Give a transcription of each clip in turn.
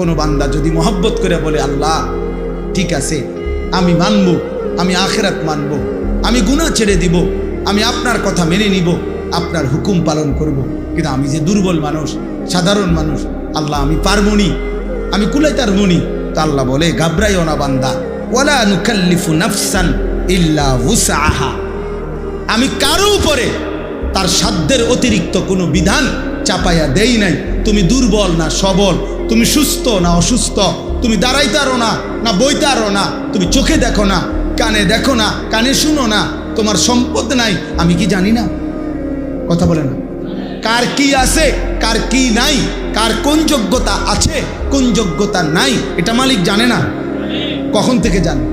কোনো বান্দা যদি মহব্বত করে বলে, আল্লাহ, ঠিক আছে, আমি মানব, আমি আখেরাত মানব, আমি গুনাহ ছেড়ে দিব, আমি আপনার কথা মেনে নিব, আপনার হুকুম পালন করব। কিন্তু আমি যে দুর্বল মানুষ, সাধারণ মানুষ, আল্লাহ, আমি পারবনি আমি কুলাইতার মনি তো আল্লাহ বলে, ঘাবড়াইও না বান্দা, ওয়ালা নুকাল্লিফু আমি কারও উপরে তার সাধ্যের অতিরিক্ত কোনো বিধান চাপাইয়া দেই নাই তুমি দুর্বল না সবল তুমি সুস্থ না অসুস্থ? তুমি দাঁড়াইতারো না না বইতারো না, তুমি চোখে দেখো না, কানে দেখো না, কানে শুনো না, তোমার সম্পদ নাই, আমি কি জানি না? কথা বলে না। কার কি আছে, কার কি নাই, কার কোন যোগ্যতা আছে, কোন যোগ্যতা নাই, এটা মালিক জানে না। কখন থেকে জানে?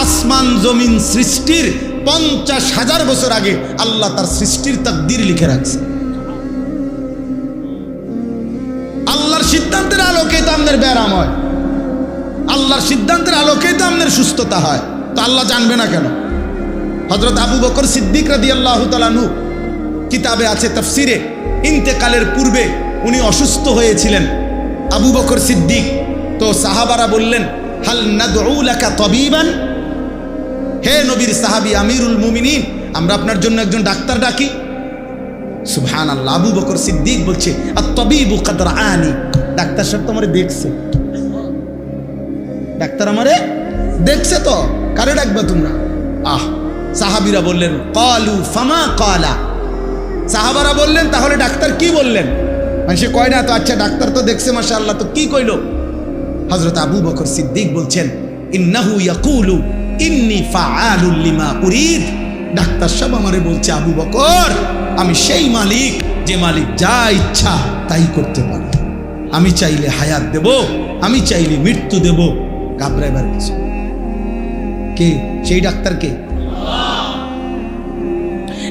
আসমান জমিন সৃষ্টির পঞ্চাশ হাজার বছর আগে আল্লাহ তার সৃষ্টির তাকদির লিখে রাখছে। আমাদের ব্যারাম হয়। আল্লাহর সিদ্ধান্তের আলোকে তো আমাদের সুস্থতা হয়। তো আল্লাহ জানবে না কেন? হজরত আবু বকর সিদ্দিক রাদি আল্লাহ তালানু কিতাবে আছে তফসিরে, ইন্তেকালের পূর্বে উনি অসুস্থ হয়েছিলেন। আবু বকর সিদ্দিক, তো সাহাবারা বললেন, হাল নাদউলাকা তবিবান? হে নবীর সাহাবি আমিরুল মুমিনিন, আমরা আপনার জন্য একজন ডাক্তার ডাকি। সুবহান আল্লাহ আবু বকর সিদ্দিক বলছে আর তবিবু কাদর আনি ডাক্তার সাহেব তো আমারে দেখছে। ডাক্তার আমারে দেখছে তো, কারে ডাকবে তোমরা? আহ, সাহাবিরা বললেন, কলু, ফামা কলা। সাহাবারা বললেন, তাহলে ডাক্তার কি বললেন? মানে সে কয় না, তো আচ্ছা ডাক্তার তো দেখছে মাসা আল্লাহ তো কি কইলো? হজরত আবু বকর সিদ্দিক বলছেন, ইন্নাহু ইয়াকুলু, ইন্নি ফাআলুল লিমা উরিদ। ডাক্তার সাহেব আমারে বলছে, আবু বকর, আমি সেই মালিক, যে মালিক যা ইচ্ছা তাই করতে পারে আমি চাইলে হায়াত দেব আমি চাইলে মৃত্যু দেব। ঘাবড়াইবার কিছু কে? সেই ডাক্তার কে?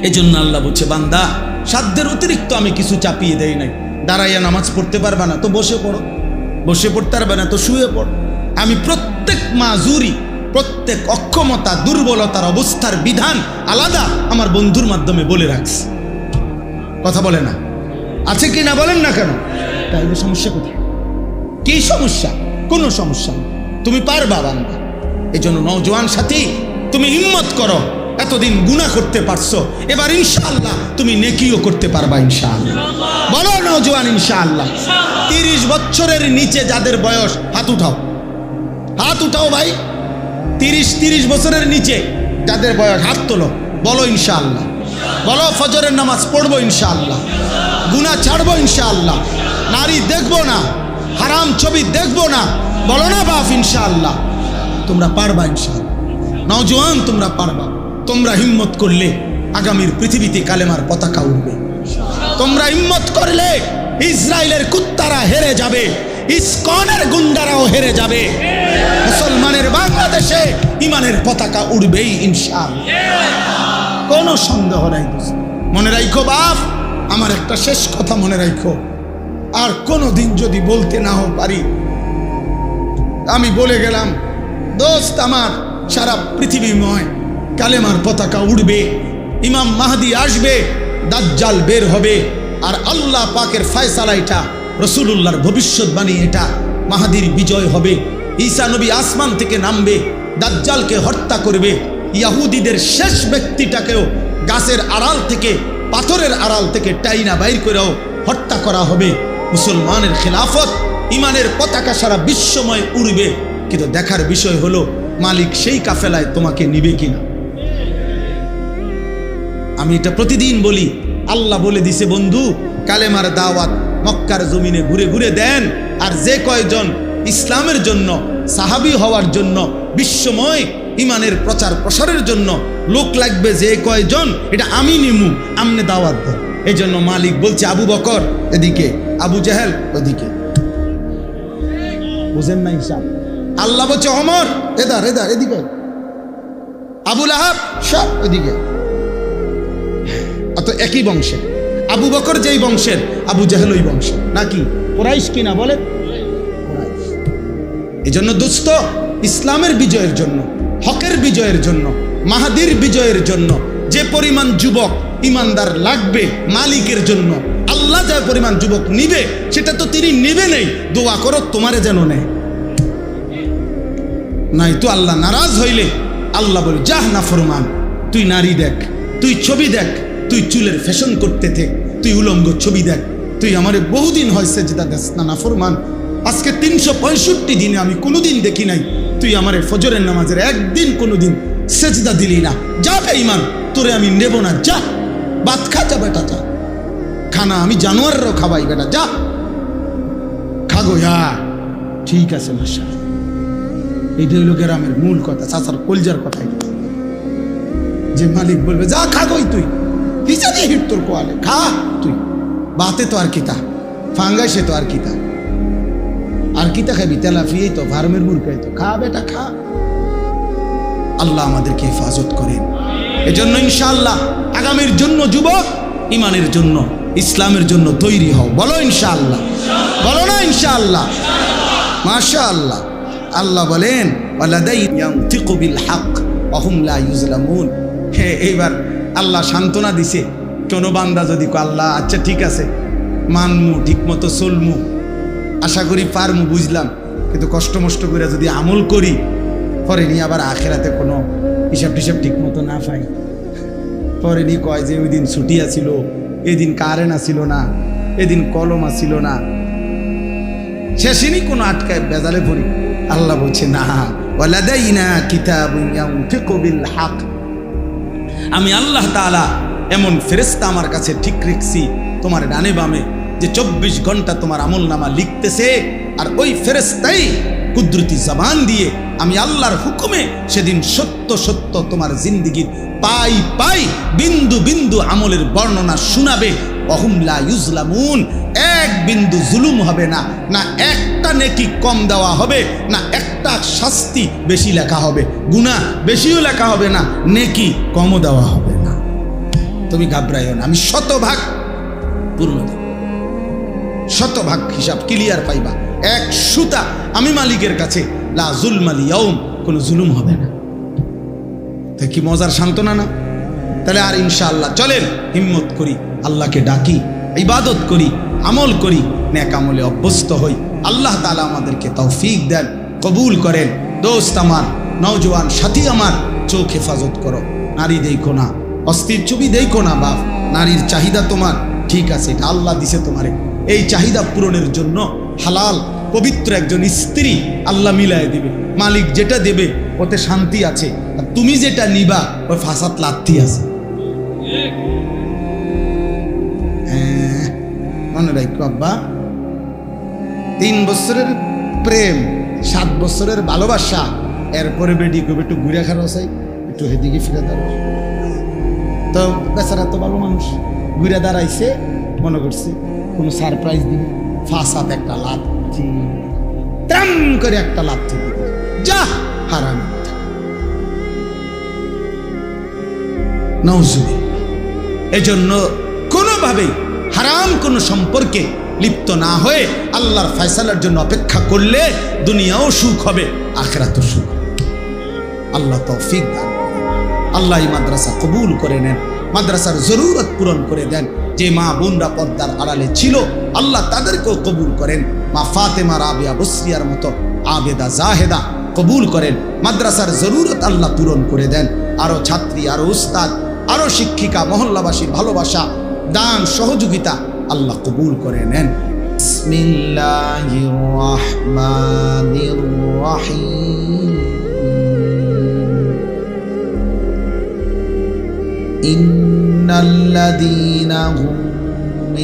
এজন্য আল্লাহ বলছে বান্দা সাধ্যের অতিরিক্ত আমি কিছু চাপিয়ে দেই নাই। দাঁড়াইয়া নামাজ পড়তে পারবে না তো বসে পড়ো। বসে পড়তে পারবে না তো শুয়ে পড়ো। আমি প্রত্যেক মাজুরি প্রত্যেক অক্ষমতা দুর্বলতার অবস্থার বিধান আলাদা আমার বন্ধুর মাধ্যমে বলে রাখছি। কথা বলে না। আছে কি না বলেন না কেন? তাইলে সমস্যা কোথায়? কি সমস্যা? কোনো সমস্যা তুমি পারবা বান্দা। এই জন্য নওজোয়ান সাথী, তুমি হিম্মত করো। এতদিন গুণা করতে পারছ। এবার ইনশাআল্লাহ তুমি নেকিও করতে পারবা ইনশাআল্লাহ। বলো নওজোয়ান, ইনশাআল্লাহ। তিরিশ বছরের নিচে যাদের বয়স, হাত উঠাও। হাত উঠাও ভাই। তিরিশ তিরিশ বছরের নিচে যাদের বয়স, হাত তোলো। বলো ইনশাআল্লাহ। বলো ফজরের নামাজ পড়ব ইনশাআল্লাহ। গুণা ছাড়বো ইনশাআল্লাহ। নারী দেখব না, হারাম ছবি দেখব না, বলো না বাপ ইনশাআল্লাহ। তোমরা পারবা ইনশাআল্লাহ। নওজোয়ান তোমরা পারবা। তোমরা হিম্মত করলে আগামীর পৃথিবীতে কালেমার পতাকা উঠবে তোমরা হিম্মত করলে ইসরায়েলের কুত্তারা হেরে যাবে, ইসকনের গুন্ডারাও হেরে যাবে। মুসলমানের বাংলাদেশে ইমানের পতাকা উড়বেই ইনশাআল্লাহ। কোনো সন্দেহ নাই। মনে রাখো বাপ আমার একটা শেষ কথা মনে রাখো। আর কোনো দিন যদি বলতে নাও পারি, আমি বলে গেলাম, দোস্ত আমার, সারা পৃথিবীময় কালেমার পতাকা উড়বে, ইমাম মাহাদি আসবে, দাজ্জাল বের হবে, আর আল্লাহ পাকের ফয়সালা এটা রসুল্লাহর ভবিষ্যৎবাণী এটা, মাহাদির বিজয় হবে। ঈসা নবী আসমান থেকে নামবে, দাজ্জালকে হত্যা করবে, ইয়াহুদিদের শেষ ব্যক্তিটাকেও গাছের আড়াল থেকে পাথরের আড়াল থেকে টাইনা বাইর করেও হত্যা করা হবে। মুসলমানের খেলাফত ইমানের পতাকা সারা বিশ্বময় উড়বে। কিন্তু দেখার বিষয় হলো, মালিক সেই কাফেলায় তোমাকে নিবে কিনা? আমি এটা প্রতিদিন বলি। আল্লাহ বলে দিছে, বন্ধু, কালেমার দাওয়াত মক্কার জমিনে ঘুরে ঘুরে দেন। আর যে কয়জন ইসলামের জন্য, সাহাবি হওয়ার জন্য, বিশ্বময় ইমানের প্রচার প্রসারের জন্য লোক লাগবে যে কয়জন, এটা আমি নিমু, আমনে দাওয়াত দেন এই জন্য মালিক বলছে, আবু বকর, এদিকে, আবু জাহেল, ওদিকে। বুঝেন না হিসাব। আল্লাহ বলছে, অমর এদার এদার এদিকে আবুল আহাব সব ওদিকে অত একই বংশে আবু বকর যেই বংশের, আবু জাহেল ওই বংশের। নাকি? কোরাইশ কিনা বলে? এই জন্য দুস্থ, ইসলামের বিজয়ের জন্য, হকের বিজয়ের জন্য মাহাদির বিজয়ের জন্য। যে পরিমাণ যুবক ইমানদার লাগবে মালিকের জন্য, আল্লাহ যা পরিমাণ যুবক নিবে, সেটা তো তিনি নিবে নেই। দোয়া করো, তোমারে যেন নেয়। নাই তো আল্লাহ নারাজ হইলে, আল্লাহ বলে, যাহ না ফরমান, তুই নারী দেখ, তুই ছবি দেখ, তুই চুলের ফ্যাশন করতে থেক তুই উলঙ্গ ছবি দেখ, তুই আমারে বহুদিন হয় সেজদা দেস না না ফরমান। আজকে তিনশো পঁয়ষট্টি দিনে আমি কোনোদিন দেখি নাই, তুই আমারে ফজরের নামাজের একদিন কোনোদিন সেজদা দিলি না। যা বেঈমান তোরে আমি নেব না। যা, ভাত খা যা বেটা, যা। খানা আমি জানোয়ারেরও খাওয়াই বেটা, যা। খাগো যা ঠিক আছে মাসা এইটা হইল গ্রামের মূল কথা, চাচার কলজার কথা যে মালিক বলবে, যা, খা কই তুই। পিছা দিয়ে হিট তোর কোয়ালে, খা তুই। বাতে তো আর কিতা, ফাঙ্গাইসে তো আর কিতা। আর কিতা খাবি? তেলাফিয়েই তো, ফার্মের মুরগাই তো। খা বেটা, খা। আল্লাহ আমাদেরকে হেফাজত করেন। এজন্য ইনশাআল্লাহ আগামীর জন্য যুবক ইমানের জন্য, ইসলামের জন্য তৈরি হও। বলো ইনশাআল্লাহ। বলো না ইনশাআল্লাহ। মাশা আল্লাহ আল্লাহ বলেন হক এইবার আল্লাহ সান্ত্বনা দিছে। কোনো বান্দা যদি আল্লাহ আচ্ছা ঠিক আছে, মানমু, ঠিকমতো চলমু। আশা করি পারমু, বুঝলাম। কিন্তু কষ্ট মষ্ট করে যদি আমল করি পরে নিয়ে আবার আখেরাতে কোনো হিসাব টিসাব ঠিক মতো না পাই। পরে নিয়ে কয় যে ওই দিন ছুটি আছিল, এদিন কারেন্ট আসিল না, এদিন কলম আসিল না। শেষেনি কোনো আটকায় বেজালে পড়ি আল্লাহ বলছে, না, ওয়ালাদাইনা কিতাবুন ইয়ানতিকু বিল হক আমি আল্লাহ তাআলা এমন ফেরেশতা আমার কাছে ঠিক রেখছি, তোমার ডানে বামে, যে চব্বিশ ঘণ্টা তোমার আমল নামা লিখতেছে, আর ওই ফেরেস্তাই কুদরতি জবান দিয়ে আমি আল্লাহর হুকুমে সেদিন সত্য সত্য তোমার জিন্দিগির পাই পাই বিন্দু বিন্দু আমলের বর্ণনা শোনাবে। অহুমলা ইউজলামুন। এক বিন্দু জুলুম হবে না না একটা নেকি কম দেওয়া হবে, না একটা শাস্তি বেশি লেখা হবে। গুণা বেশিও লেখা হবে না, নেকি কমও দেওয়া হবে না। তুমি ঘাবড়াইও না, আমি শতভাগ পূর্ণ। শতভাগ হিসাব ক্লিয়ার পাইবা। এক সুতা আমি মালিকের কাছে। লা জুলমালি ইয়াউম, কোনো জুলুম হবে না। তা কি মজার সান্ত্বনা না? তাহলে আর ইনশাআল্লাহ চলেন, হিম্মত করি, আল্লাহকে ডাকি, ইবাদত করি, আমল করি নেক আমলে অভ্যস্ত হই। আল্লাহ তাআলা আমাদেরকে তৌফিক দেন, কবুল করেন। দোস্ত আমার, নওজোয়ান সাথী আমার, চোখ হেফাজত করো। নারী দেখো না, অস্থির ছবি দেখো না বাপ। নারীর চাহিদা তোমার, ঠিক আছে, এটা আল্লাহ দিছে তোমারে। এই চাহিদা পূরণের জন্য হালাল পবিত্র একজন স্ত্রী আল্লাহ মিলায় দিবে। মালিক যেটা দেবে ওতে শান্তি আছে। আর তুমি যেটা নিবা ওই ফাসাদ লাথি আছে। হ্যাঁ, মনে রাখো আব্বা তিন বছরের প্রেম সাত বছরের ভালোবাসা এরপরে বেডি কবে একটু ঘুরে খারাপ চাই একটু হেদিকে ফিরে দাঁড়ো তো বেচারা তো ভালো মানুষ ঘুরে দাঁড়াইছে মনে করছে কোনো সারপ্রাইজ দিবে। ফাঁসাত একটা লাথি ত্রাম করে একটা লাথি দিবে যা হারাম। এজন্য কোনোভাবেই হারাম কোনো সম্পর্কে লিপ্ত না হয়ে আল্লাহর ফয়সালার জন্য অপেক্ষা করলে দুনিয়াও সুখ হবে আখেরাতও সুখ আল্লাহ তৌফিক দান। আল্লাহ মাদ্রাসা কবুল করে নেন। মাদ্রাসার জরুরত পূরণ করে দেন। যে মা বোনরা পর্দার আড়ালে ছিল আল্লাহ তাদেরকেও কবুল করেন মা ফাতেমা রাবিয়া বসরিয়ার মতো আবেদা জাহেদা কবুল করেন মাদ্রাসার জরুরত আল্লাহ পূরণ করে দেন আরো ছাত্রী আরো উস্তাদ আরো শিক্ষিকা মহল্লাবাসীর ভালোবাসা দান সহযোগিতা আল্লাহ কবুল করে নেন বিসমিল্লাহির রহমানির রহিম إن الذين هم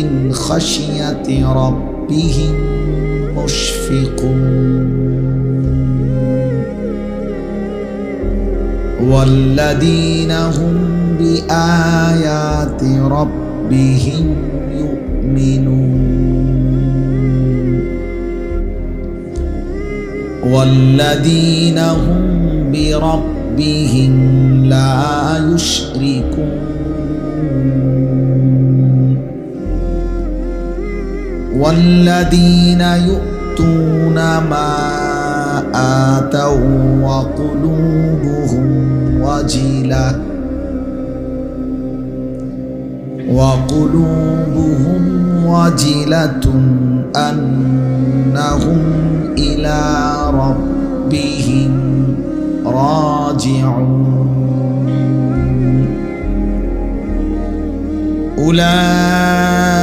من خشية ربهم مشفقون. والذين هم بآيات ربهم يؤمنون. والذين هم بربهم لا يشركون. والذين يؤتون ما آتوا وقلوبهم وجلة وقلوبهم وجلة أنهم إلى ربهم راجعون أولئك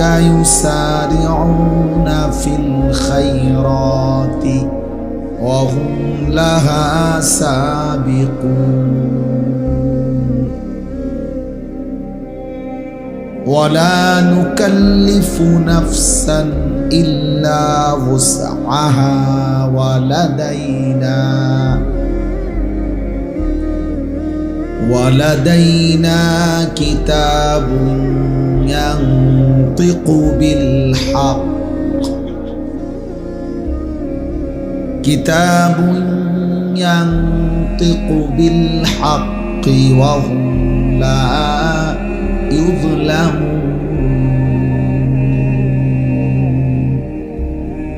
يسارعون في الخيرات وهم لها سابقون. ولا نكلف نفسا إلا وسعها ولدينا. ولدينا كتاب ينطق بالحق. كتاب ينطق بالحق وهم لا يظلمون.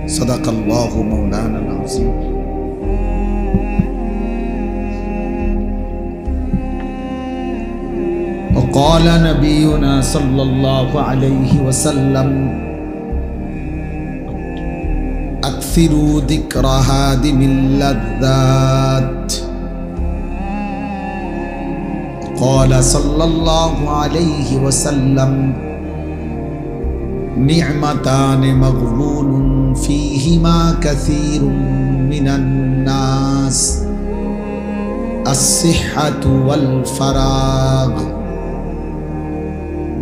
صدق الله مولانا العظيم. وقال نبينا صلى الله عليه وسلم أكثروا ذكر هادم اللذات. قال صلى الله عليه وسلم نعمتان مغبون فيهما كثير من الناس الصحة والفراغ.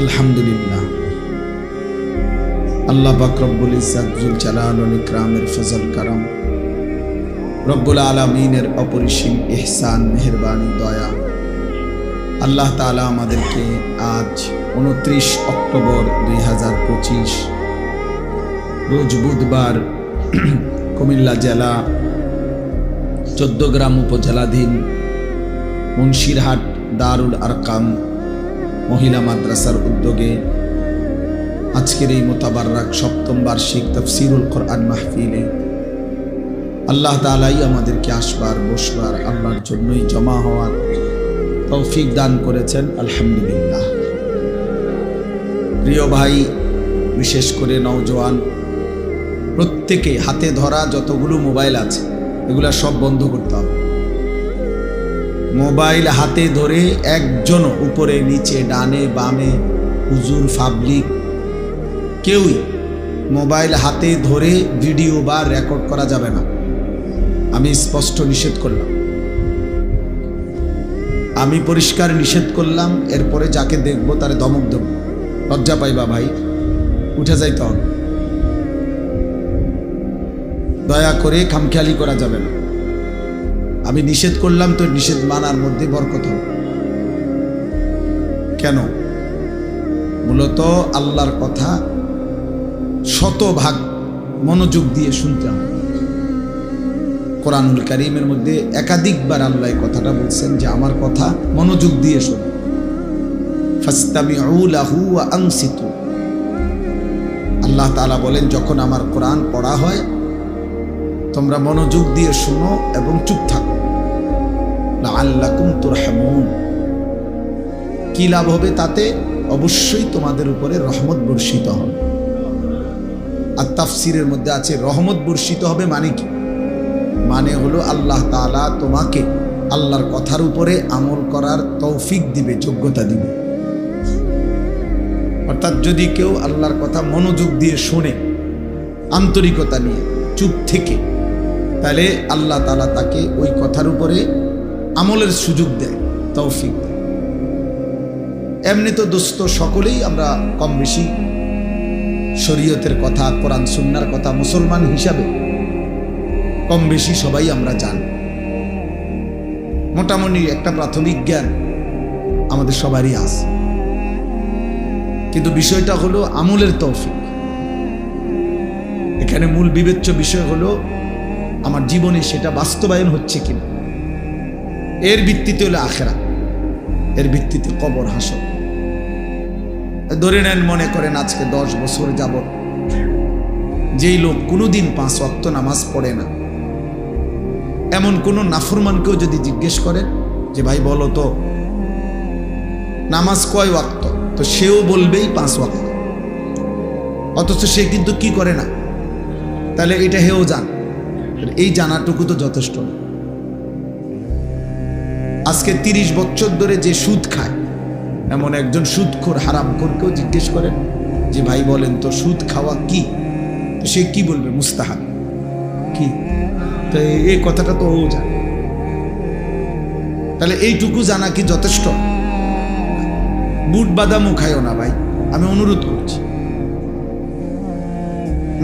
আলহামদুলিল্লাহ। আল্লাহ পাক রব্বুল ইসাজুল জালাল ইকরামের ফজল কারাম, রব্বুল আলমিনের অপরিসীম ইহসান, মেহরবানি, দয়া। আল্লাহ তালা আমাদেরকে আজ উনত্রিশ অক্টোবর দুই হাজার পঁচিশ, রোজ বুধবার কুমিল্লা জেলা চোদ্দগ্রাম উপজেলাধীন মুন্সিরহাট দারুল আরকাম মহিলা মাদ্রাসার উদ্যোগে আজকের এই মোতাবাররাক সপ্তম বার্ষিক তফসিরুল কোরআন মাহফিলে আল্লাহ তালাই আমাদেরকে আসবার, বসবার, আল্লাহর জন্যই জমা হওয়ার তৌফিক দান করেছেন, আলহামদুলিল্লাহ। প্রিয় ভাই, বিশেষ করে নওজোয়ান, প্রত্যেকে হাতে ধরা যতগুলো মোবাইল আছে, এগুলা সব বন্ধ করতে হবে। মোবাইল হাতে ধরে একজন উপরে নিচে, ডানে বামে, হুজুর পাবলিক। কেউই মোবাইল হাতে ধরে ভিডিও বা রেকর্ড করা যাবে না। আমি স্পষ্ট নিষেধ করলাম। আমি পরিষ্কার নিষেধ করলাম, এরপরে যাকে দেখব তারে দমক দেব। লজ্জা পাইবা ভাই, উঠে যাইতে হবে। দয়া করে খামখেয়ালি করা যাবে না। আমি নিষেধ করলাম তো নিষেধ মানার মধ্যে বরকত হবে। কেন? মূলত আল্লাহর কথা শতভাগ মনোযোগ দিয়ে শুনতে হবে। কোরআনুল করিমের মধ্যে একাধিকবার আল্লাহ কথাটা বলছেন যে আমার কথা মনোযোগ দিয়ে শোন। আল্লাহ তালা বলেন, যখন আমার কোরআন পড়া হয়, তোমরা মনোযোগ দিয়ে শোনো এবং চুপ থাকো। কি লাভ হবে তাতে? অবশ্যই তোমাদের উপরে রহমত বর্ষিত হবে। আর তাফসিরের মধ্যে আছে, রহমত বর্ষিত হবে মানে কি? মানে হলো আল্লাহ তালা তোমাকে আল্লাহর কথার উপরে আমল করার তৌফিক দিবে, যোগ্যতা দিবে। অর্থাৎ যদি কেউ আল্লাহর কথা মনোযোগ দিয়ে শোনে, আন্তরিকতা নিয়ে, চুপ থেকে, তাহলে আল্লাহ তালা তাকে ওই কথার উপরে আমলের সুযোগ দেয়, তৌফিক দেয়। এমনি তো দোস্ত সকলেই আমরা কম বেশি শরীয়তের কথা, কোরআন, সুন্নার কথা মুসলমান হিসাবে কম বেশি সবাই আমরা জানি। মোটামুটি একটা প্রাথমিক জ্ঞান আমাদের সবারই আছে। কিন্তু বিষয়টা হলো আমলের তৌফিক। এখানে মূল বিবেচ্য বিষয় হলো আমার জীবনে সেটা বাস্তবায়ন হচ্ছে কিনা। এর ভিত্তিতে হলো আখেরা এর ভিত্তিতে কবর, হাসর। ধরে নেন মনে করেন আজকে দশ বছর যাবত যেই লোক কোনোদিন পাঁচ অক্ত নামাজ পড়ে না, এমন কোনো নাফরমানকেও যদি জিজ্ঞেস করেন যে, ভাই, বলো তো, নামাজ কয় ওয়াক্ত? তো সেও বলবেই পাঁচ ওয়াক্ত। অথচ সে কিন্তু কি করে না? তাহলে এটা হেও জান। এই জানাটুকু তো যথেষ্ট না। আজকে তিরিশ বছর ধরে যে সুদ খায়, এমন একজন সুদখোর হারাম করকেও জিজ্ঞেস করেন, যে ভাই বলেন তো সুদ খাওয়া কি? সে কি বলবে? মুস্তাহাব। কি? তো এই কথাটা তো ও জানে। তাহলে এইটুকু জানা কি যথেষ্ট? বুট বাদামও খাইও না ভাই, আমি অনুরোধ করছি।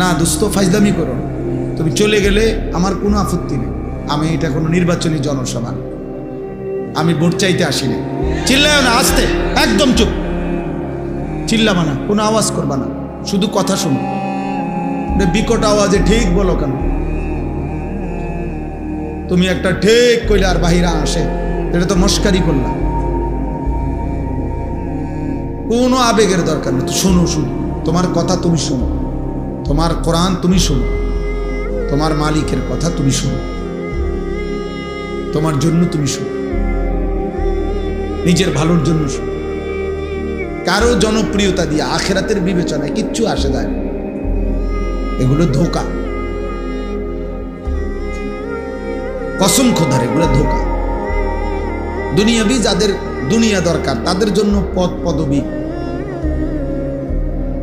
না দোস্ত ফাইজদামি করো তুমি চলে গেলে আমার কোনো আপত্তি নেই। আমি এটা কোনো নির্বাচনী জনসভা। আমি ভোট চাইতে আসিনি। চিল্লায় না, আসতে। একদম চুপ। চিল্লাবা না, কোনো আওয়াজ করবা না। শুধু কথা শুনো। বিকট আওয়াজে ঠিক বলো কেন? তুমি একটা ঠিক কইলে আর বাহিরা আসে। এটা তো মস্কারি করলাম কোনো আবেগের দরকার নেই। শোনো, শুনো। তোমার কথা তুমি শোনো। তোমার কোরআন তুমি শোনো। তোমার মালিকের কথা তুমি শোনো। তোমার জন্য তুমি শোনো। নিজের ভালোর জন্য কারও। জনপ্রিয়তা দিয়ে আখেরাতের বিবেচনায় কিচ্ছু আসে যায়। এগুলো ধোকা। কসম খোদার, এগুলো ধোকা। দুনিয়াবি যাদের দুনিয়া দরকার, তাদের জন্য পদ পদবি।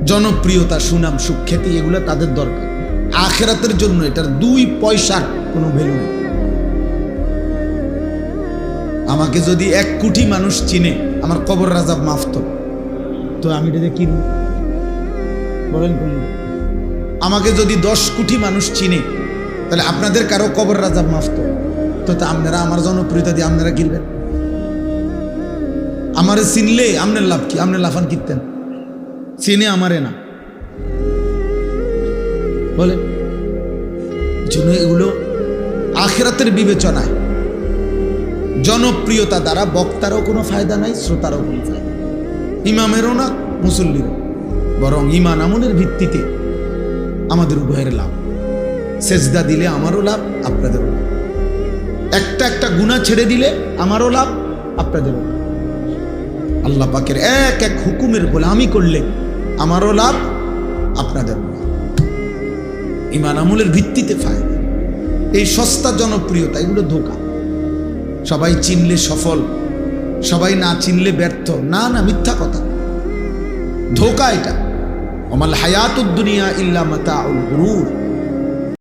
জনপ্রিয়তা, সুনাম, সুখ্যাতি, এগুলো তাদের দরকার। আখেরাতের জন্য এটার দুই পয়সার কোনো ভ্যালু নেই। আমাকে যদি এক কোটি মানুষ চিনে আমার কবর রাজাব মাফত তো। আমি এটাতে কি বলেন কোন আমাকে যদি দশ কোটি মানুষ চিনে তাহলে আপনাদের কারও কবর রাজাব মাফত তো। তা আপনারা আমার জনপ্রিয়তা দিয়ে আপনারা কিনবেন আমারে চিনলে আপনার লাভ কি? আপনি লাফান কিনতেন চিনে আমারে না। বলে জন্য এগুলো আখেরাতের বিবেচনায়। জনপ্রিয়তা দ্বারা বক্তারও কোনো ফায়দা নাই, শ্রোতারও কোনো ফায়দা ইমামেরও না, মুসল্লিরও। বরং ইমান আমলের ভিত্তিতে আমাদের উভয়ের লাভ। সেজদা দিলে আমারও লাভ, আপনাদেরও লাভ। একটা একটা গুণা ছেড়ে দিলে আমারও লাভ, আপনাদেরও লাভ। আল্লাহ পাকের এক এক হুকুমের গোলামি করলে আমারও লাভ, আপনাদেরও লাভ। ইমান আমলের ভিত্তিতে ফায়দা। এই সস্তা জনপ্রিয়তা, এগুলো ধোকা। সবাই চিনলে সফল, সবাই না চিনলে ব্যর্থ। না না, মিথ্যা কথা। ধোকা এটা। অমাল হায়াতুদ্দুনিয়া ইল্লা ইল্লা মাতাউল গুরুর।